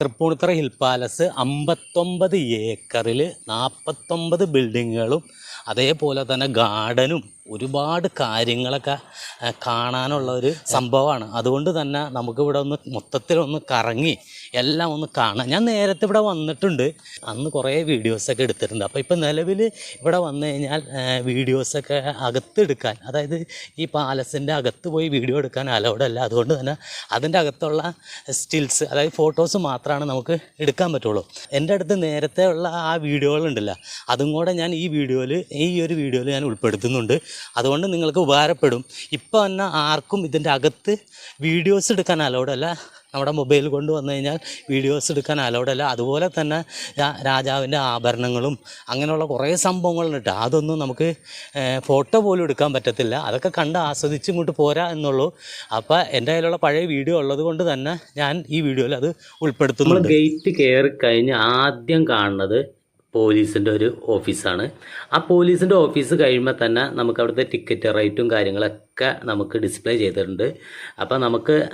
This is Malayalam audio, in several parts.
തൃപ്പൂണിത്തറ ഹിൽ പാലസ് അമ്പത്തൊമ്പത് ഏക്കറിൽ നാൽപ്പത്തൊമ്പത് ബിൽഡിങ്ങുകളും അതേപോലെ തന്നെ ഗാർഡനും ഒരുപാട് കാര്യങ്ങളൊക്കെ കാണാനുള്ള ഒരു സംഭവമാണ്. അതുകൊണ്ട് തന്നെ നമുക്കിവിടെ ഒന്ന് മൊത്തത്തിലൊന്ന് കറങ്ങി എല്ലാം ഒന്ന് കാണാം. ഞാൻ നേരത്തെ ഇവിടെ വന്നിട്ടുണ്ട്. അന്ന് കുറേ വീഡിയോസൊക്കെ എടുത്തിട്ടുണ്ട്. അപ്പോൾ ഇപ്പം നിലവിൽ ഇവിടെ വന്നു കഴിഞ്ഞാൽ വീഡിയോസൊക്കെ അകത്തെടുക്കാൻ അതായത് ഈ പാലസിന്റെ അകത്ത് പോയി വീഡിയോ എടുക്കാൻ അലൗഡല്ല അതുകൊണ്ട് തന്നെ അതിന്റെ അകത്തുള്ള സ്റ്റിൽസ് അതായത് ഫോട്ടോസ് മാത്രമാണ് നമുക്ക് എടുക്കാൻ പറ്റുള്ളൂ. എന്റെ അടുത്ത് നേരത്തെ ഉള്ള ആ വീഡിയോകളുണ്ടല്ലോ അതും കൂടെ ഞാൻ ഈ വീഡിയോയിൽ ഈ ഒരു വീഡിയോയിൽ ഞാൻ ഉൾപ്പെടുത്തുന്നുണ്ട്. അതുകൊണ്ട് നിങ്ങൾക്ക് ഉപകാരപ്പെടും. ഇപ്പോൾ തന്നെ ആർക്കും ഇതിന്റെ അകത്ത് വീഡിയോസ് എടുക്കാൻ അലൗഡ് അല്ല. നമ്മുടെ മൊബൈൽ കൊണ്ട് വന്നു കഴിഞ്ഞാൽ വീഡിയോസ് എടുക്കാൻ അലൗഡ് അല്ല. അതുപോലെ തന്നെ രാജാവിന്റെ ആഭരണങ്ങളും അങ്ങനെയുള്ള കുറേ സംഭവങ്ങളുണ്ട് അതൊന്നും നമുക്ക് ഫോട്ടോ പോലും എടുക്കാൻ പറ്റത്തില്ല. അതൊക്കെ കണ്ട് ആസ്വദിച്ച് ഇങ്ങോട്ട് പോരാ എന്നുള്ളൂ. അപ്പോൾ എന്റെ കയ്യിലുള്ള പഴയ വീഡിയോ ഉള്ളത് കൊണ്ട് തന്നെ ഞാൻ ഈ വീഡിയോയിൽ അത് ഉൾപ്പെടുത്തുന്നു ഗേറ്റ് കയറി കഴിഞ്ഞ് ആദ്യം കാണുന്നത് പോലീസിന്റെ ഒരു ഓഫീസാണ്. ആ പോലീസിന്റെ ഓഫീസ് കഴിയുമ്പോൾ തന്നെ നമുക്ക് അവിടുത്തെ ടിക്കറ്റ് റേറ്റും കാര്യങ്ങളൊക്കെ നമുക്ക് ഡിസ്പ്ലേ ചെയ്തിട്ടുണ്ട്. അപ്പോൾ നമുക്ക്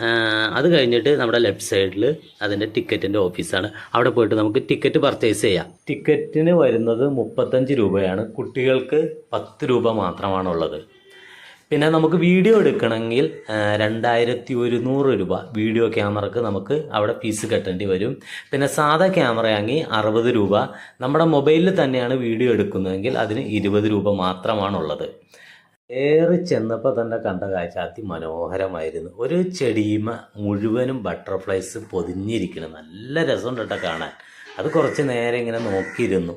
അത് കഴിഞ്ഞിട്ട് നമ്മുടെ ലെഫ്റ്റ് സൈഡിൽ അതിന്റെ ടിക്കറ്റിന്റെ ഓഫീസാണ്. അവിടെ പോയിട്ട് നമുക്ക് ടിക്കറ്റ് പർച്ചേസ് ചെയ്യാം. ടിക്കറ്റിന് വരുന്നത് മുപ്പത്തഞ്ച് രൂപയാണ്. കുട്ടികൾക്ക് പത്ത് രൂപ മാത്രമാണുള്ളത്. പിന്നെ നമുക്ക് വീഡിയോ എടുക്കണമെങ്കിൽ രണ്ടായിരത്തി ഒരുന്നൂറ് രൂപ വീഡിയോ ക്യാമറക്ക് നമുക്ക് അവിടെ ഫീസ് കെട്ടേണ്ടി വരും. പിന്നെ സാധാ ക്യാമറയാണെങ്കിൽ അറുപത് രൂപ. നമ്മുടെ മൊബൈലിൽ തന്നെയാണ് വീഡിയോ എടുക്കുന്നതെങ്കിൽ അതിന് ഇരുപത് രൂപ മാത്രമാണുള്ളത്. ഏറെ ചെന്നപ്പോൾ തന്നെ കണ്ട കാഴ്ച അതിമനോഹരമായിരുന്നു. ഒരു ചെടിയുമ മുഴുവനും ബട്ടർഫ്ലൈസ് പൊതിഞ്ഞിരിക്കണം നല്ല രസമുണ്ട് കേട്ടോ കാണാൻ. അത് കുറച്ച് നേരം ഇങ്ങനെ നോക്കിയിരുന്നു.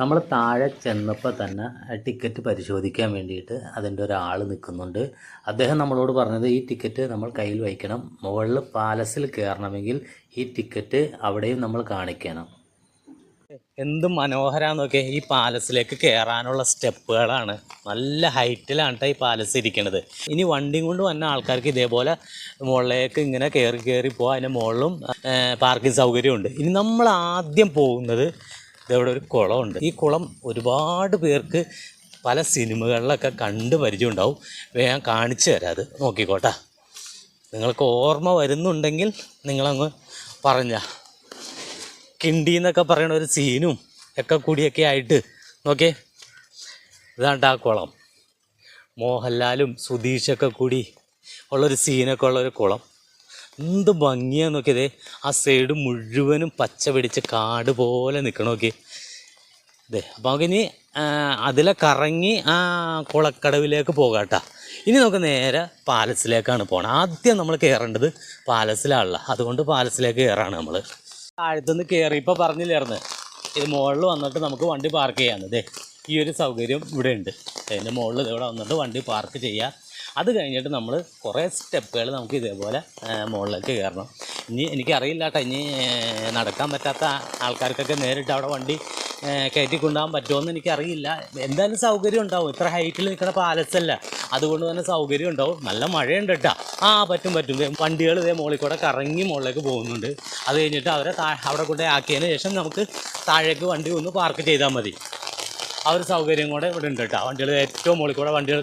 നമ്മൾ താഴെ ചെന്നപ്പോൾ തന്നെ ടിക്കറ്റ് പരിശോധിക്കാൻ വേണ്ടിയിട്ട് അതിന്റെ ഒരാൾ നിൽക്കുന്നുണ്ട്. അദ്ദേഹം നമ്മളോട് പറഞ്ഞത് ഈ ടിക്കറ്റ് നമ്മൾ കയ്യിൽ വയ്ക്കണം. മുകളിൽ പാലസിൽ കയറണമെങ്കിൽ ഈ ടിക്കറ്റ് അവിടെയും നമ്മൾ കാണിക്കണം. എന്ത് മനോഹരാന്നൊക്കെ ഈ പാലസിലേക്ക് കയറാനുള്ള സ്റ്റെപ്പുകളാണ്. നല്ല ഹൈറ്റിലാണ് ഈ പാലസ് ഇരിക്കുന്നത് ഇനി വണ്ടിയും കൊണ്ട് വന്ന ആൾക്കാർക്ക് ഇതേപോലെ മുകളിലേക്ക് ഇങ്ങനെ കയറി കയറി പോകാം അതിന്റെ മുകളിലും പാർക്കിംഗ് സൗകര്യമുണ്ട്. ഇനി നമ്മൾ ആദ്യം പോകുന്നത് ഇതവിടെ ഒരു കുളമുണ്ട്. ഈ കുളം ഒരുപാട് പേർക്ക് പല സിനിമകളിലൊക്കെ കണ്ട് പരിചയമുണ്ടാവും. വേഗം കാണിച്ചു തരാം അത്. നോക്കിക്കോട്ടെ. നിങ്ങൾക്ക് ഓർമ്മ വരുന്നുണ്ടെങ്കിൽ നിങ്ങളങ്ങ് പറഞ്ഞ. കിണ്ടി എന്നൊക്കെ പറയുന്ന ഒരു സീനും ഒക്കെ കൂടിയൊക്കെ ആയിട്ട് നോക്കിയേ. ഇതാണ്ട് ആ കുളം. മോഹൻലാലും സുധീഷൊക്കെ കൂടി ഉള്ളൊരു സീനൊക്കെ ഉള്ളൊരു കുളം. എന്ത് ഭംഗിയാന്ന് നോക്കിയതേ ആ സൈഡ് മുഴുവനും പച്ച പിടിച്ച് കാട് പോലെ നിൽക്കണം നോക്കി ഇതേ അപ്പോൾ ആ, അതിലെ കറങ്ങി ആ കുളക്കടവിലേക്ക് പോകാട്ടാ ഇനി നമുക്ക് നേരെ പാലസിലേക്കാണ് പോകണം ആദ്യം നമ്മൾ കയറേണ്ടത് പാലസിലാണല്ലോ. അതുകൊണ്ട് പാലസിലേക്ക് കയറാണ് നമ്മൾ താഴത്തുനിന്ന് കയറി ഇപ്പോൾ പറഞ്ഞില്ലായിരുന്നു? ഇത് മുകളിൽ വന്നിട്ട് നമുക്ക് വണ്ടി പാർക്ക് ചെയ്യാമെന്ന് ഈ ഒരു സൗകര്യം ഇവിടെ ഉണ്ട്. അതിന്റെ മുകളിൽ ഇവിടെ വന്നിട്ട് വണ്ടി പാർക്ക് ചെയ്യാം. അത് കഴിഞ്ഞിട്ട് നമ്മൾ കുറേ സ്റ്റെപ്പുകൾ നമുക്ക് ഇതേപോലെ മുകളിലേക്ക് കയറണം. ഇനി എനിക്കറിയില്ല കേട്ടോ ഇനി നടക്കാൻ പറ്റാത്ത ആൾക്കാർക്കൊക്കെ നേരിട്ട് അവിടെ വണ്ടി കയറ്റി കൊണ്ടുപോകാൻ പറ്റുമോയെന്ന് എനിക്കറിയില്ല. എന്തായാലും സൗകര്യം ഉണ്ടാവും. ഇത്ര ഹൈറ്റിൽ നിൽക്കുന്ന പാലസല്ല അതുകൊണ്ട് തന്നെ സൗകര്യം ഉണ്ടാവും. നല്ല മഴയുണ്ട് കേട്ടോ ആ പറ്റും പറ്റും. വണ്ടികൾ ഇതേ മുകളിൽ കൂടെ കറങ്ങി മുകളിലേക്ക് പോകുന്നുണ്ട്. അത് കഴിഞ്ഞിട്ട് അവരെ അവിടെ കൂടെ ആക്കിയതിന് ശേഷം നമുക്ക് താഴേക്ക് വണ്ടി ഒന്ന് പാർക്ക് ചെയ്താൽ മതി. ആ ഒരു സൗകര്യം കൂടെ ഇവിടെ ഉണ്ട് കേട്ടോ വണ്ടികൾ ഏറ്റവും മുകളിൽ കൂടെ വണ്ടികൾ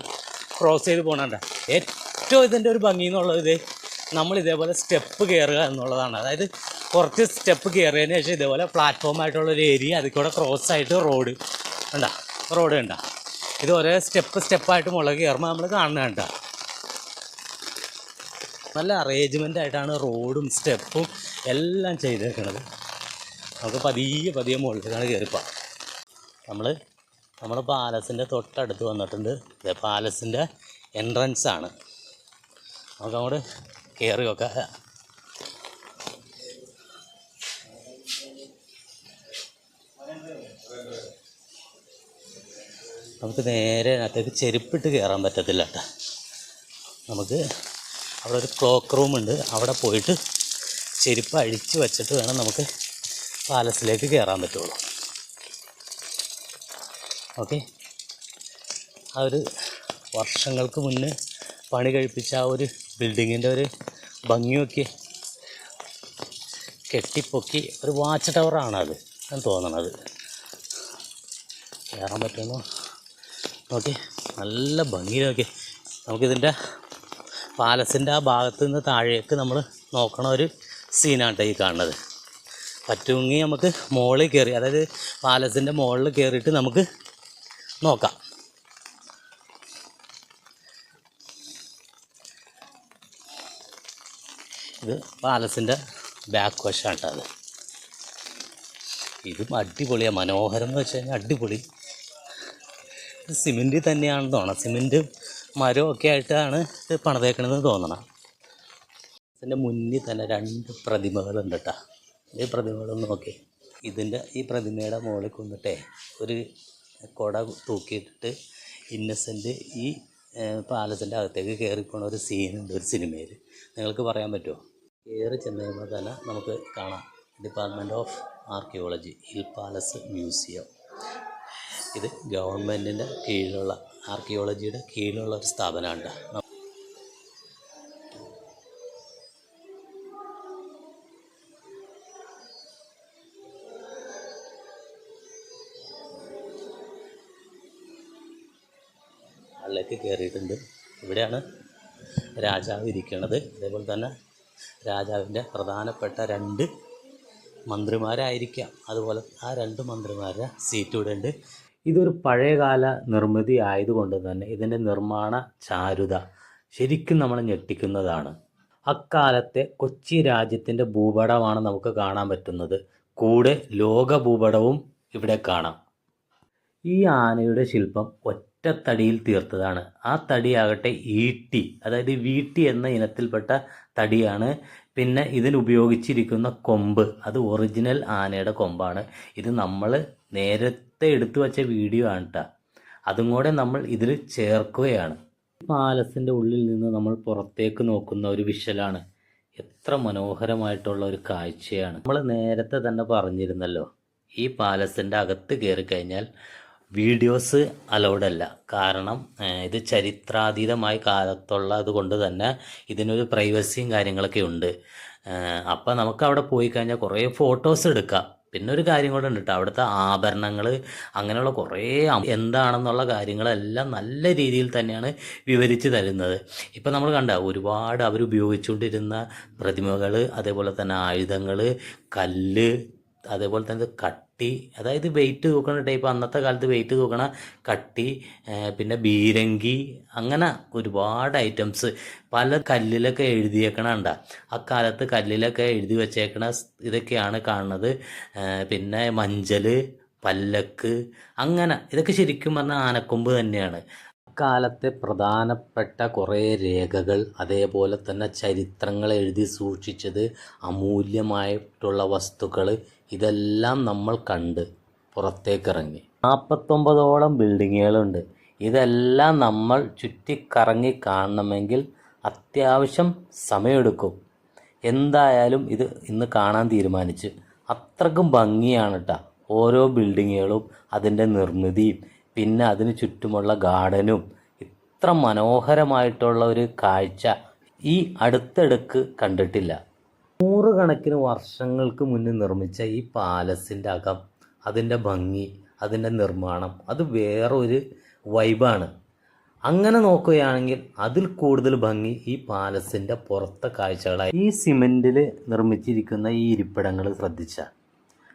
ക്രോസ് ചെയ്ത് പോകണണ്ട ഏറ്റവും ഇതിന്റെ ഒരു ഭംഗി എന്നുള്ളത് നമ്മൾ ഇതേപോലെ സ്റ്റെപ്പ് കയറുക എന്നുള്ളതാണ്. അതായത് കുറച്ച് സ്റ്റെപ്പ് കയറിയതിന് ശേഷം ഇതേപോലെ പ്ലാറ്റ്ഫോം ആയിട്ടുള്ള ഒരു ഏരിയ അതിൽ കൂടെ ക്രോസ് ആയിട്ട് റോഡ് ഉണ്ടാ റോഡ് ഉണ്ടാ ഇത് ഒരേ സ്റ്റെപ്പ് സ്റ്റെപ്പായിട്ട് മുളക് കയറുമ്പോൾ നമ്മൾ കാണുന്നുണ്ട നല്ല അറേഞ്ച്മെന്റ് ആയിട്ടാണ് റോഡും സ്റ്റെപ്പും എല്ലാം ചെയ്തേക്കുന്നത് നമുക്ക് പതിയെ പതിയെ മുകളിലേക്കാണ് കയറിപ്പോൾ നമ്മൾ നമ്മുടെ പാലസിന്റെ തൊട്ടടുത്ത് വന്നിട്ടുണ്ട്. ഇത് പാലസിന്റെ എൻട്രൻസ് ആണ്. നമുക്ക് അങ്ങോട്ട് കയറി നോക്കാം. നമുക്ക് നേരെ അതിനകത്തേക്ക് ചെരുപ്പിട്ട് കയറാൻ പറ്റത്തില്ല കേട്ടോ. നമുക്ക് അവിടെ ഒരു ക്ലോക്ക് റൂമുണ്ട് അവിടെ പോയിട്ട് ചെരുപ്പ് അഴിച്ച് വെച്ചിട്ട് വേണം നമുക്ക് പാലസിലേക്ക് കയറാൻ പറ്റുള്ളൂ. ഓക്കെ. ആ ഒരു വർഷങ്ങൾക്ക് മുന്നേ പണി കഴിപ്പിച്ച ആ ഒരു ബിൽഡിങ്ങിന്റെ ഒരു ഭംഗിയൊക്കെ കെട്ടിപ്പൊക്കി ഒരു വാച്ച് ടവറാണ് അത് ഞാൻ തോന്നണത്. കയറാൻ പറ്റുമോ? നോക്കി നല്ല ഭംഗി നോക്കി നമുക്കിതിന്റെ പാലസിന്റെ ആ ഭാഗത്ത് നിന്ന് താഴേക്ക് നമ്മൾ നോക്കണ ഒരു സീനാണ് ഈ കാണുന്നത്. പറ്റുമെങ്കിൽ നമുക്ക് മുകളിൽ കയറി അതായത് പാലസിന്റെ മുകളിൽ കയറിയിട്ട് നമുക്ക് നോക്കാം. ഇത് പാലസിന്റെ ബാക്ക് വശമാണ് കേട്ടോ അത്. ഇതും അടിപൊളിയാണ് മനോഹരം എന്ന് വെച്ച് കഴിഞ്ഞാൽ അടിപൊളി. സിമെന്റ് തന്നെയാണെന്ന് തോന്നണം. സിമെന്റും മരവും ഒക്കെ ആയിട്ടാണ് ഇത് പണിതേക്കണമെന്ന് തോന്നണം. ഇതിന്റെ മുന്നിൽ തന്നെ രണ്ട് പ്രതിമകളുണ്ട് കേട്ടോ ഈ പ്രതിമകളൊന്ന് നോക്കി. ഇതിന്റെ ഈ പ്രതിമയുടെ മുകളിൽ കൊണ്ടിട്ടേ ഒരു കുട തൂക്കിയിട്ടിട്ട് ഇന്നസെന്റ് ഈ പാലസിന്റെ അകത്തേക്ക് കയറിപ്പോണ ഒരു സീനുണ്ട് ഒരു സിനിമയിൽ നിങ്ങൾക്ക് പറയാൻ പറ്റുമോ കയറി ചെന്ന് കഴിയുമ്പോൾ തന്നെ നമുക്ക് കാണാം. Department of archaeology hill palace museum ഇത് ഗവൺമെന്റിന്റെ കീഴിലുള്ള ആർക്കിയോളജിയുടെ കീഴിലുള്ള ഒരു സ്ഥാപനമാണ്. അതിലേക്ക് കയറിയിട്ടുണ്ട്. ഇവിടെയാണ് രാജാവ് ഇരിക്കുന്നത് അതേപോലെ തന്നെ രാജാവിന്റെ പ്രധാനപ്പെട്ട രണ്ട് മന്ത്രിമാരായിരിക്കാം. അതുപോലെ ആ രണ്ട് മന്ത്രിമാരുടെ സീറ്റ് ഇവിടെ ഉണ്ട്. ഇതൊരു പഴയകാല നിർമ്മിതി ആയതുകൊണ്ട് തന്നെ ഇതിന്റെ നിർമ്മാണ ചാരുത ശരിക്കും നമ്മളെ ഞെട്ടിക്കുന്നതാണ്. അക്കാലത്തെ കൊച്ചി രാജ്യത്തിന്റെ ഭൂപടമാണ് നമുക്ക് കാണാൻ പറ്റുന്നത്. കൂടെ ലോക ഭൂപടവും ഇവിടെ കാണാം. ഈ ആനയുടെ ശില്പം ഒറ്റത്തടിയിൽ തീർത്തതാണ്. ആ തടിയാകട്ടെ ഈട്ടി അതായത് വീട്ടി എന്ന ഇനത്തിൽപ്പെട്ട തടിയാണ്. പിന്നെ ഇതിൽ ഉപയോഗിച്ചിരിക്കുന്ന കൊമ്പ് അത് ഒറിജിനൽ ആനയുടെ കൊമ്പാണ്. ഇത് നമ്മൾ നേരത്തെ എടുത്തു വച്ച വീഡിയോ ആണ് അതും കൂടെ നമ്മൾ ഇതിൽ ചേർക്കുകയാണ്. പാലസിന്റെ ഉള്ളിൽ നിന്ന് നമ്മൾ പുറത്തേക്ക് നോക്കുന്ന ഒരു വിഷലാണ്. എത്ര മനോഹരമായിട്ടുള്ള ഒരു കാഴ്ചയാണ്. നമ്മൾ നേരത്തെ തന്നെ പറഞ്ഞിരുന്നല്ലോ ഈ പാലസിന്റെ അകത്ത് കയറി കഴിഞ്ഞാൽ വീഡിയോസ് അലൗഡ് അല്ല. കാരണം ഇത് ചരിത്രാതീതമായ കാലത്തുള്ളത് കൊണ്ട് തന്നെ ഇതിനൊരു പ്രൈവസിയും കാര്യങ്ങളൊക്കെ ഉണ്ട്. അപ്പം നമുക്ക് അവിടെ പോയി കഴിഞ്ഞാൽ കുറേ ഫോട്ടോസ് എടുക്കാം. പിന്നെ ഒരു കാര്യം കൂടെ ഉണ്ട് കേട്ടോ അവിടുത്തെ ആഭരണങ്ങൾ അങ്ങനെയുള്ള കുറേ എന്താണെന്നുള്ള കാര്യങ്ങളെല്ലാം നല്ല രീതിയിൽ തന്നെയാണ് വിവരിച്ച് തരുന്നത്. ഇപ്പം നമ്മൾ കണ്ട ഒരുപാട് അവർ ഉപയോഗിച്ചുകൊണ്ടിരുന്ന പ്രതിമകൾ അതേപോലെ തന്നെ ആയുധങ്ങൾ കല്ല് അതേപോലെ തന്നെ കട്ടി അതായത് വെയിറ്റ് തൂക്കണ ടൈപ്പ് അന്നത്തെ കാലത്ത് വെയിറ്റ് തൂക്കണ കട്ടി പിന്നെ ബീരങ്കി അങ്ങനെ ഒരുപാട് ഐറ്റംസ് പല കല്ലിലൊക്കെ എഴുതിയേക്കണണ്ട അക്കാലത്ത് കല്ലിലൊക്കെ എഴുതി വെച്ചേക്കണ ഇതൊക്കെയാണ് കാണുന്നത്. പിന്നെ മഞ്ചൽ പല്ലക്ക് അങ്ങനെ ഇതൊക്കെ ശരിക്കും പറഞ്ഞാൽ ആനക്കൊമ്പ് തന്നെയാണ്. അക്കാലത്തെ പ്രധാനപ്പെട്ട കുറേ രേഖകൾ അതേപോലെ തന്നെ ചരിത്രങ്ങൾ എഴുതി സൂക്ഷിച്ചത് അമൂല്യമായിട്ടുള്ള വസ്തുക്കൾ ഇതെല്ലാം നമ്മൾ കണ്ട് പുറത്തേക്കിറങ്ങി. നാൽപ്പത്തൊമ്പതോളം ബിൽഡിങ്ങുകളുണ്ട്. ഇതെല്ലാം നമ്മൾ ചുറ്റിക്കറങ്ങി കാണണമെങ്കിൽ അത്യാവശ്യം സമയമെടുക്കും. എന്തായാലും ഇത് ഇന്ന് കാണാൻ തീരുമാനിച്ച് അത്രക്കും ഭംഗിയാണ് കേട്ടോ ഓരോ ബിൽഡിങ്ങുകളും അതിന്റെ നിർമ്മിതിയും പിന്നെ അതിന് ചുറ്റുമുള്ള ഗാർഡനും. ഇത്ര മനോഹരമായിട്ടുള്ള ഒരു കാഴ്ച ഈ അടുത്തിടക്ക് കണ്ടിട്ടില്ല. നൂറുകണക്കിന് വർഷങ്ങൾക്ക് മുന്നേ നിർമ്മിച്ച ഈ പാലസിന്റെ അകം അതിന്റെ ഭംഗി അതിന്റെ നിർമ്മാണം അത് വേറൊരു വൈബാണ്. അങ്ങനെ നോക്കുകയാണെങ്കിൽ അതിൽ കൂടുതൽ ഭംഗി ഈ പാലസിന്റെ പുറത്തെ കാഴ്ചകളായി ഈ സിമെന്റിൽ നിർമ്മിച്ചിരിക്കുന്ന ഈ ഇരിപ്പിടങ്ങൾ ശ്രദ്ധിച്ചാൽ.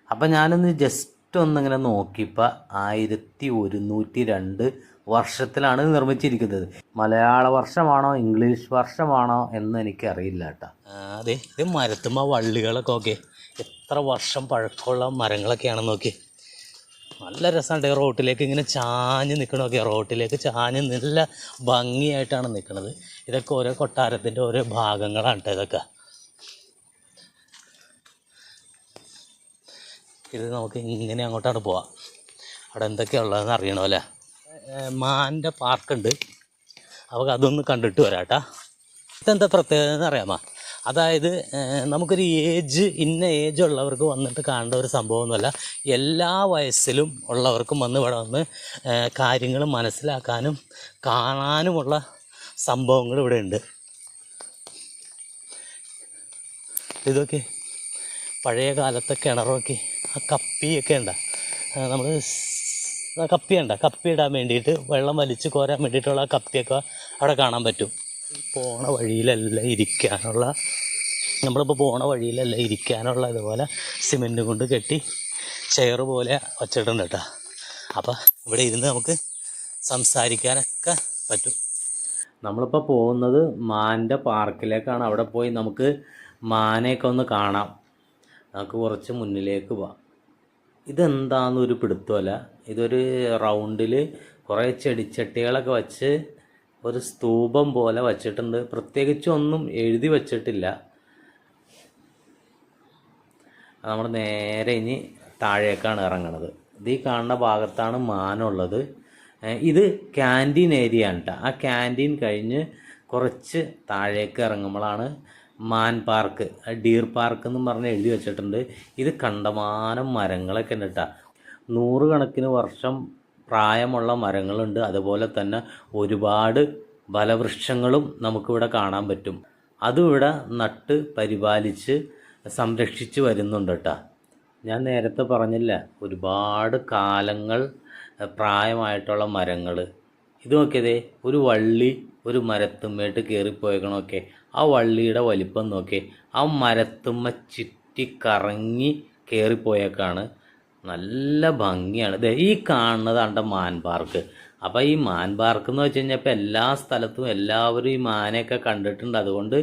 അപ്പം ഞാനൊന്ന് ജസ്റ്റ് ഒന്നിങ്ങനെ നോക്കിയപ്പോൾ ആയിരത്തി ഒരുന്നൂറ്റി രണ്ട് വർഷത്തിലാണ് നിർമ്മിച്ചിരിക്കുന്നത്. മലയാള വർഷമാണോ ഇംഗ്ലീഷ് വർഷമാണോ എന്ന് എനിക്കറിയില്ല കേട്ടോ. അതെ. ഇത് മരത്തുമ്പ വള്ളികളൊക്കെ ഓക്കെ എത്ര വർഷം പഴക്കമുള്ള മരങ്ങളൊക്കെയാണെന്ന് നോക്കി. നല്ല രസമുണ്ട് ഈ റോട്ടിലേക്ക് ഇങ്ങനെ ചാഞ്ഞ് നിൽക്കണമൊക്കെ റോട്ടിലേക്ക് ചാഞ്ഞ് നല്ല ഭംഗിയായിട്ടാണ് നിൽക്കുന്നത് ഇതൊക്കെ ഓരോ കൊട്ടാരത്തിന്റെ ഓരോ ഭാഗങ്ങളാണ് കേട്ടോ ഇതൊക്കെ. ഇത് നമുക്ക് ഇങ്ങനെ അങ്ങോട്ടാണ് പോവാം. അവിടെ എന്തൊക്കെയാണ് ഉള്ളതെന്ന് അറിയണമല്ലേ മാന്റെ പാർക്കുണ്ട്. അപ്പോൾ അതൊന്ന് കണ്ടിട്ട് വരാട്ടാ. ഇതെന്താ പ്രത്യേകത എന്ന് അറിയാമോ? അതായത് നമുക്കൊരു ഏജ് ഇന്ന ഏജ് ഉള്ളവർക്ക് വന്നിട്ട് കാണേണ്ട ഒരു സംഭവമൊന്നുമല്ല എല്ലാ വയസ്സിലും ഉള്ളവർക്കും വന്ന് ഇവിടെ വന്ന് കാര്യങ്ങൾ മനസ്സിലാക്കാനും കാണാനുമുള്ള സംഭവങ്ങൾ ഇവിടെ ഉണ്ട്. ഇതൊക്കെ പഴയ കാലത്തെ കിണറൊക്കെ ആ കപ്പിയൊക്കെ ഉണ്ട? നമ്മൾ കപ്പി ഉണ്ട? കപ്പി ഇടാൻ വേണ്ടിയിട്ട് വെള്ളം വലിച്ച് കോരാൻ വേണ്ടിയിട്ടുള്ള കപ്പിയൊക്കെ അവിടെ കാണാൻ പറ്റും. പോണ വഴിയിലെല്ലാം ഇരിക്കാനുള്ള നമ്മളിപ്പോൾ പോണ വഴിയിലെല്ലാം ഇരിക്കാനുള്ള ഇതുപോലെ സിമെന്റ് കൊണ്ട് കെട്ടി ചെയർ പോലെ വച്ചിട്ടുണ്ട് കേട്ടോ. അപ്പോൾ ഇവിടെ ഇരുന്ന് നമുക്ക് സംസാരിക്കാനൊക്കെ പറ്റും. നമ്മളിപ്പോൾ പോകുന്നത് മാന്റെ പാർക്കിലേക്കാണ്. അവിടെ പോയി നമുക്ക് മാനെയൊക്കെ ഒന്ന് കാണാം. നമുക്ക് കുറച്ച് മുന്നിലേക്ക് പോവാം. ഇതെന്താണെന്നൊരു പിടുത്തമല്ല. ഇതൊരു റൗണ്ടിൽ കുറേ ചെടിച്ചട്ടികളൊക്കെ വച്ച് ഒരു സ്തൂപം പോലെ വച്ചിട്ടുണ്ട്. പ്രത്യേകിച്ച് ഒന്നും എഴുതി വച്ചിട്ടില്ല. നമ്മൾ നേരെ ഇനി താഴേക്കാണ് ഇറങ്ങണത്. ഇത് ഈ കാണുന്ന ഭാഗത്താണ് മാനുള്ളത്. ഇത് ക്യാന്റീൻ ഏരിയ ആണ് കേട്ടോ ആ ക്യാന്റീൻ കഴിഞ്ഞ് കുറച്ച് താഴേക്ക് ഇറങ്ങുമ്പോഴാണ് മാൻ പാർക്ക് ഡീർ പാർക്ക് എന്ന് പറഞ്ഞ് എഴുതി വെച്ചിട്ടുണ്ട്. ഇത് കണ്ടമാനം മരങ്ങളൊക്കെ ഉണ്ട് കേട്ടോ. നൂറുകണക്കിന് വർഷം പ്രായമുള്ള മരങ്ങളുണ്ട്. അതുപോലെ തന്നെ ഒരുപാട് ഫലവൃക്ഷങ്ങളും നമുക്കിവിടെ കാണാൻ പറ്റും. അതും ഇവിടെ നട്ട് പരിപാലിച്ച് സംരക്ഷിച്ച് വരുന്നുണ്ട് കേട്ടോ. ഞാൻ നേരത്തെ പറഞ്ഞില്ല ഒരുപാട് കാലങ്ങൾ പ്രായമായിട്ടുള്ള മരങ്ങൾ ഇത് നോക്കിയതേ ഒരു വള്ളി ഒരു മരത്തുമ്മേട്ട് കയറിപ്പോയേക്കണമൊക്കെ ആ വള്ളിയുടെ വലിപ്പം നോക്കി. ആ മരത്തുമ്മ ചുറ്റി കറങ്ങി കയറിപ്പോയേക്കാണ് നല്ല ഭംഗിയാണ്. ഇത് ഈ കാണുന്നതാണ് മാൻ പാർക്ക്. അപ്പോൾ ഈ മാൻ പാർക്ക് എന്ന് വെച്ച് കഴിഞ്ഞാൽ ഇപ്പോൾ എല്ലാ സ്ഥലത്തും എല്ലാവരും ഈ മാനെയൊക്കെ കണ്ടിട്ടുണ്ട്. അതുകൊണ്ട്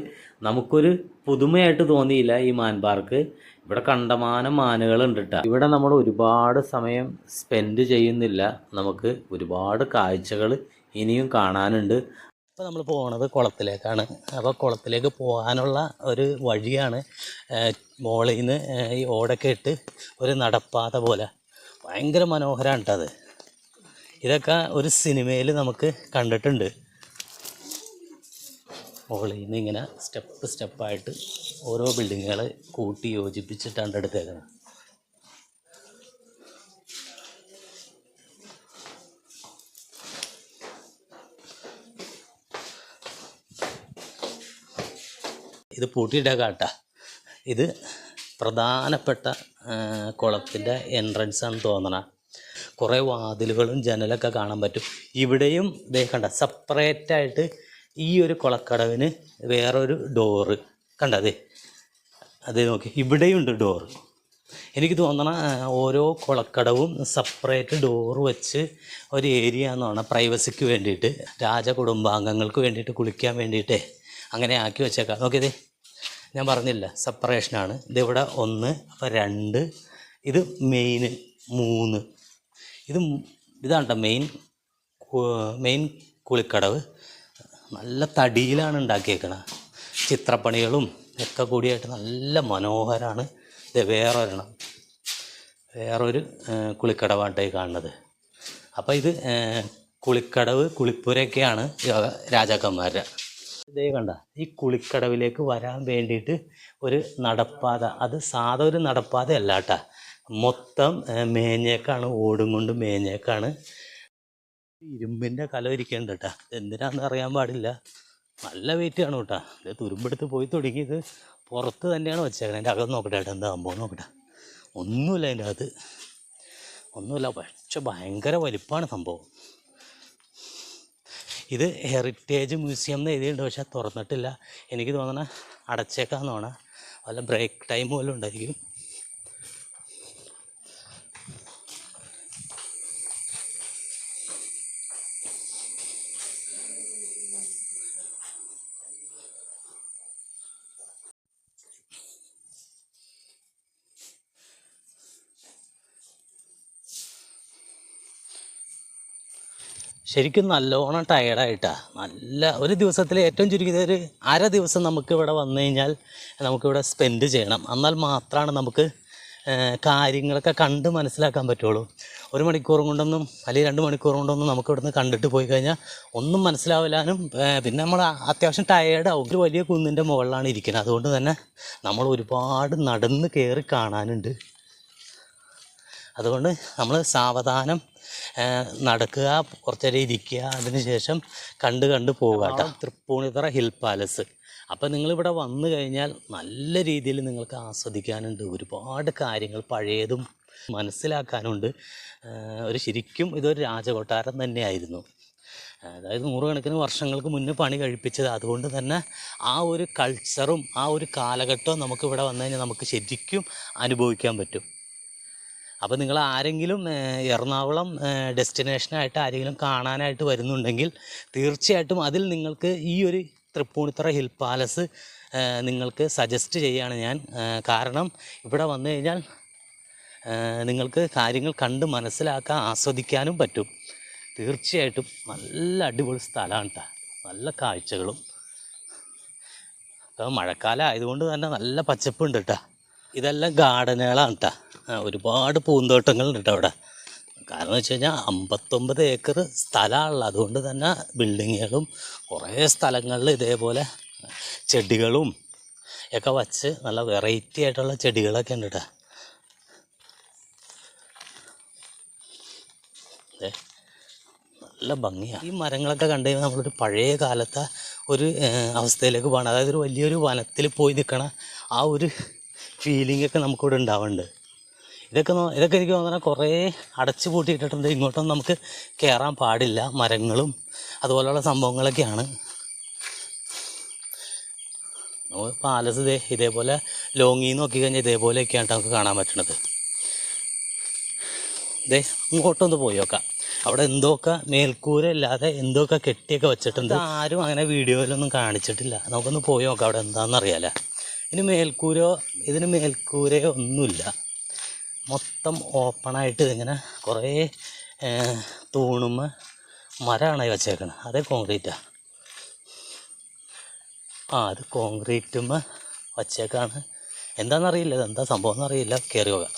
നമുക്കൊരു പുതുമയായിട്ട് തോന്നിയില്ല ഈ മാൻ പാർക്ക്. ഇവിടെ കണ്ടമാനം മാനുകളുണ്ട് കേട്ടോ ഇവിടെ നമ്മൾ ഒരുപാട് സമയം സ്പെൻഡ് ചെയ്യുന്നില്ല. നമുക്ക് ഒരുപാട് കാഴ്ചകൾ ഇനിയും കാണാനുണ്ട്. ഇപ്പോൾ നമ്മൾ പോകുന്നത് കുളത്തിലേക്കാണ്. അപ്പോൾ കുളത്തിലേക്ക് പോകാനുള്ള ഒരു വഴിയാണ് മോളിൽ നിന്ന് ഈ ഓടൊക്കെ ഇട്ട് ഒരു നടപ്പാത പോലെ. ഭയങ്കര മനോഹരമാണ് കേട്ടത് ഇതൊക്കെ ഒരു സിനിമയിൽ നമുക്ക് കണ്ടിട്ടുണ്ട്. മുകളിൽ നിന്ന് ഇങ്ങനെ സ്റ്റെപ്പ് സ്റ്റെപ്പായിട്ട് ഓരോ ബിൽഡിങ്ങുകൾ കൂട്ടി യോജിപ്പിച്ചിട്ടാണ് എടുത്തേക്കുന്നത് ഇത് പൂട്ടിയിട്ടേക്കാട്ട ഇത് പ്രധാനപ്പെട്ട കുളത്തിന്റെ എൻട്രൻസ് ആണെന്ന് തോന്നണ. കുറേ വാതിലുകളും ജനലൊക്കെ കാണാൻ പറ്റും. ഇവിടെയും ദേ സെപ്പറേറ്റ് ആയിട്ട് ഈ ഒരു കുളക്കടവിന് വേറൊരു ഡോറ് കണ്ടതേ അതേ നോക്കി ഇവിടെയുണ്ട് ഡോറ് എനിക്ക് തോന്നണ ഓരോ കുളക്കടവും സെപ്പറേറ്റ് ഡോറ് വെച്ച് ഒരു ഏരിയ എന്നാണ് പ്രൈവസിക്ക് വേണ്ടിയിട്ട് രാജകുടുംബാംഗങ്ങൾക്ക് വേണ്ടിയിട്ട് കുളിക്കാൻ വേണ്ടിയിട്ടേ അങ്ങനെ ആക്കി വെച്ചേക്കാം. നോക്കിയതേ ഞാൻ പറഞ്ഞില്ല സെപ്പറേഷനാണ് ഇതിവിടെ ഒന്ന് അപ്പോൾ രണ്ട്. ഇത് മെയിൻ മൂന്ന്. ഇത് ഇതാണ് മെയിൻ മെയിൻ കുളിക്കടവ്. നല്ല തടിയിലാണ് ഉണ്ടാക്കിയേക്കണത് ചിത്രപ്പണികളും ഒക്കെ കൂടിയായിട്ട് നല്ല മനോഹരമാണ് ഇത് വേറൊരെണ്ണം. വേറൊരു ആ, കുളിക്കടവായിട്ടായി കാണുന്നത്. അപ്പോൾ ഇത് കുളിക്കടവ് കുളിപ്പുരയൊക്കെയാണ് രാജാക്കന്മാരുടെ. ഇതേ കണ്ട? ഈ കുളിക്കടവിലേക്ക് വരാൻ വേണ്ടിയിട്ട് ഒരു നടപ്പാത. അത് സാധാ ഒരു നടപ്പാത അല്ല കേട്ടാ. മൊത്തം മേഞ്ഞേക്കാണ് ഓടും കൊണ്ട് മേഞ്ഞേക്കാണ്. ഇരുമ്പിന്റെ കല ഇരിക്കുന്നുണ്ട് കേട്ടാ. എന്തിനാന്ന് അറിയാൻ പാടില്ല. നല്ല വെയിറ്റ് ആണ് കേട്ടാ. ഇത് തുരുമ്പെടുത്ത് പോയി തുടങ്ങിയത് പുറത്ത് തന്നെയാണ് വെച്ചേക്കണത് എന്റെ അകം നോക്കട്ടെ ഏട്ടാ എന്താ സംഭവം നോക്കട്ടെ. ഒന്നുമില്ല അതിന്റെ അകത്ത്. ഒന്നുമില്ല. പക്ഷെ ഭയങ്കര വലിപ്പമാണ് സംഭവം. ഇത് ഹെറിറ്റേജ് മ്യൂസിയം എന്ന് എഴുതിയിട്ടുണ്ട് പക്ഷേ തുറന്നിട്ടില്ല. എനിക്ക് തോന്നണ അടച്ചേക്കാന്ന് തോന്നണം. വല്ല ബ്രേക്ക് ടൈം പോലും ഉണ്ടായിരിക്കും. ശരിക്കും നല്ലോണം ടയർഡായിട്ടാണ് നല്ല ഒരു ദിവസത്തിൽ ഏറ്റവും ചുരുങ്ങിയത് ഒരു അര ദിവസം നമുക്ക് ഇവിടെ വന്നു കഴിഞ്ഞാൽ നമുക്കിവിടെ സ്പെൻഡ് ചെയ്യണം. എന്നാൽ മാത്രമാണ് നമുക്ക് കാര്യങ്ങളൊക്കെ കണ്ട് മനസ്സിലാക്കാൻ പറ്റുള്ളൂ. ഒരു മണിക്കൂർ കൊണ്ടൊന്നും അല്ലെങ്കിൽ രണ്ട് മണിക്കൂർ കൊണ്ടൊന്നും നമുക്ക് ഇവിടുന്ന് കണ്ടിട്ട് പോയി കഴിഞ്ഞാൽ ഒന്നും മനസ്സിലാവില്ലാനും പിന്നെ നമ്മൾ അത്യാവശ്യം ടയേർഡാവും ഒരു വലിയ കുന്നിന്റെ മുകളിലാണ് ഇരിക്കുന്നത്. അതുകൊണ്ട് തന്നെ നമ്മൾ ഒരുപാട് നടന്ന് കയറി കാണാനുണ്ട്. അതുകൊണ്ട് നമ്മൾ സാവധാനം നടക്കുക കുറച്ചേരം ഇരിക്കുക അതിനുശേഷം കണ്ട് കണ്ട് പോവുക കേട്ടോ. Tripunithura hill palace. അപ്പോൾ നിങ്ങളിവിടെ വന്നു കഴിഞ്ഞാൽ നല്ല രീതിയിൽ നിങ്ങൾക്ക് ആസ്വദിക്കാനുണ്ട്. ഒരുപാട് കാര്യങ്ങൾ പഴയതും മനസ്സിലാക്കാനുണ്ട്. ഒരു ശരിക്കും ഇതൊരു രാജകൊട്ടാരം തന്നെയായിരുന്നു. അതായത് നൂറുകണക്കിന് വർഷങ്ങൾക്ക് മുന്നേ പണി കഴിപ്പിച്ചത്. അതുകൊണ്ട് തന്നെ ആ ഒരു കൾച്ചറും ആ ഒരു കാലഘട്ടവും നമുക്ക് ഇവിടെ വന്നു കഴിഞ്ഞാൽ നമുക്ക് ശരിക്കും അനുഭവിക്കാൻ പറ്റും. അപ്പോൾ നിങ്ങൾ ആരെങ്കിലും എറണാകുളം ഡെസ്റ്റിനേഷനായിട്ട് ആരെങ്കിലും കാണാനായിട്ട് വരുന്നുണ്ടെങ്കിൽ തീർച്ചയായിട്ടും അതിൽ നിങ്ങൾക്ക് ഈ ഒരു തൃപ്പൂണിത്തറ ഹിൽ പാലസ് നിങ്ങൾക്ക് സജസ്റ്റ് ചെയ്യുകയാണ് ഞാൻ. കാരണം ഇവിടെ വന്നു കഴിഞ്ഞാൽ നിങ്ങൾക്ക് കാര്യങ്ങൾ കണ്ട് മനസ്സിലാക്കാൻ ആസ്വദിക്കാനും പറ്റും. തീർച്ചയായിട്ടും നല്ല അടിപൊളി സ്ഥലമാണ് കേട്ടോ നല്ല കാഴ്ചകളും. ഇപ്പോൾ മഴക്കാലം ആയതുകൊണ്ട് തന്നെ നല്ല പച്ചപ്പുണ്ട് കേട്ടോ ഇതെല്ലാം ഗാർഡനുകളാണ് കേട്ടോ ഒരുപാട് പൂന്തോട്ടങ്ങളുണ്ട് അവിടെ. കാരണം വെച്ച് കഴിഞ്ഞാൽ അമ്പത്തൊമ്പത് ഏക്കർ സ്ഥലമാണല്ലോ അതുകൊണ്ട് തന്നെ ബിൽഡിങ്ങുകളും കുറേ സ്ഥലങ്ങളിൽ ഇതേപോലെ ചെടികളും ഒക്കെ വച്ച് നല്ല വെറൈറ്റി ആയിട്ടുള്ള ചെടികളൊക്കെ ഉണ്ട് കേട്ടോ നല്ല ഭംഗിയാണ് ഈ മരങ്ങളൊക്കെ കണ്ടു കഴിഞ്ഞാൽ നമ്മളൊരു പഴയ കാലത്തെ ഒരു അവസ്ഥയിലേക്ക് പോകണം അതായത് ഒരു വലിയൊരു വനത്തിൽ പോയി നിൽക്കണ ആ ഒരു ഫീലിംഗ് ഒക്കെ നമുക്കിവിടെ ഉണ്ടാവുന്നുണ്ട്. ഇതൊക്കെ ഇതൊക്കെ എനിക്ക് തോന്നുന്നത് കുറേ അടച്ചു പൂട്ടിയിട്ടിട്ടുണ്ട്. ഇങ്ങോട്ടൊന്നും നമുക്ക് കയറാൻ പാടില്ല. മരങ്ങളും അതുപോലെയുള്ള സംഭവങ്ങളൊക്കെയാണ്. പാലസ് ഇതേ ഇതേപോലെ ലോങ്ങിൽ നോക്കി കഴിഞ്ഞാൽ ഇതേപോലെയൊക്കെയാണ് നമുക്ക് കാണാൻ പറ്റണത്. ദേ ഇങ്ങോട്ടൊന്ന് പോയി നോക്കാം. അവിടെ എന്തൊക്കെ മേൽക്കൂര ഇല്ലാതെ എന്തൊക്കെ കെട്ടിയൊക്കെ വെച്ചിട്ടുണ്ട്. ആരും അങ്ങനെ വീഡിയോയിലൊന്നും കാണിച്ചിട്ടില്ല. നമുക്കൊന്ന് പോയി നോക്കാം അവിടെ എന്താണെന്ന് അറിയാലോ മേൽക്കൂരോ ഇതിന് മേൽക്കൂരയോ ഒന്നുമില്ല. മൊത്തം ഓപ്പണായിട്ട് ഇങ്ങനെ കുറേ തൂണും തൂണുമ്മ മരമാണ് വെച്ചേക്കണത് അതേ കോൺക്രീറ്റാണ് ആ. അത് കോൺക്രീറ്റുമ്മ വച്ചേക്കാണ്. എന്താണെന്നറിയില്ല എന്താ സംഭവം എന്നറിയില്ല. കയറി പോകാം.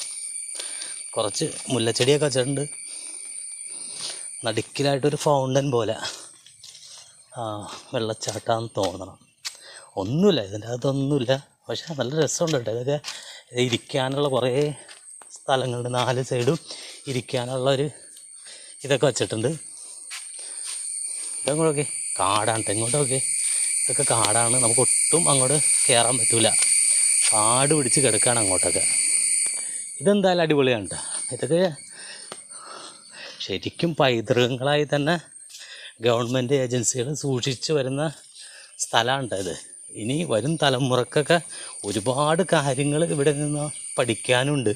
കുറച്ച് മുല്ലച്ചെടിയൊക്കെ വെച്ചിട്ടുണ്ട്. നടുക്കിലായിട്ടൊരു ഫൗണ്ടൻ പോലെ. വെള്ളച്ചാട്ടാന്ന് തോന്നണം. ഒന്നുമില്ല ഇതിന്റെ അകത്തൊന്നുമില്ല. പക്ഷേ നല്ല രസമുണ്ട് കേട്ടോ. ഇതൊക്കെ ഇരിക്കാനുള്ള കുറേ സ്ഥലങ്ങളുണ്ട്. നാല് സൈഡും ഇരിക്കാനുള്ള ഒരു ഇതൊക്കെ വെച്ചിട്ടുണ്ട്. ഇതങ്ങോട്ടൊക്കെ കാടാണ് ട്ടോ. ഇങ്ങോട്ടൊക്കെ ഇതൊക്കെ കാടാണ്. നമുക്ക് ഒട്ടും അങ്ങോട്ട് കയറാൻ പറ്റില്ല കാട് പിടിച്ച് കിടക്കുകയാണ് അങ്ങോട്ടൊക്കെ. ഇതെന്തായാലും അടിപൊളിയാണ് കേട്ടോ. ഇതൊക്കെ ശരിക്കും പൈതൃകങ്ങളായി തന്നെ ഗവൺമെന്റ് ഏജൻസികൾ സൂക്ഷിച്ച് വരുന്ന സ്ഥലമാണ് കേട്ടോ ഇത്. ഇനി വരും തലമുറക്കൊക്കെ ഒരുപാട് കാര്യങ്ങൾ ഇവിടെ നിന്ന് പഠിക്കാനുണ്ട്.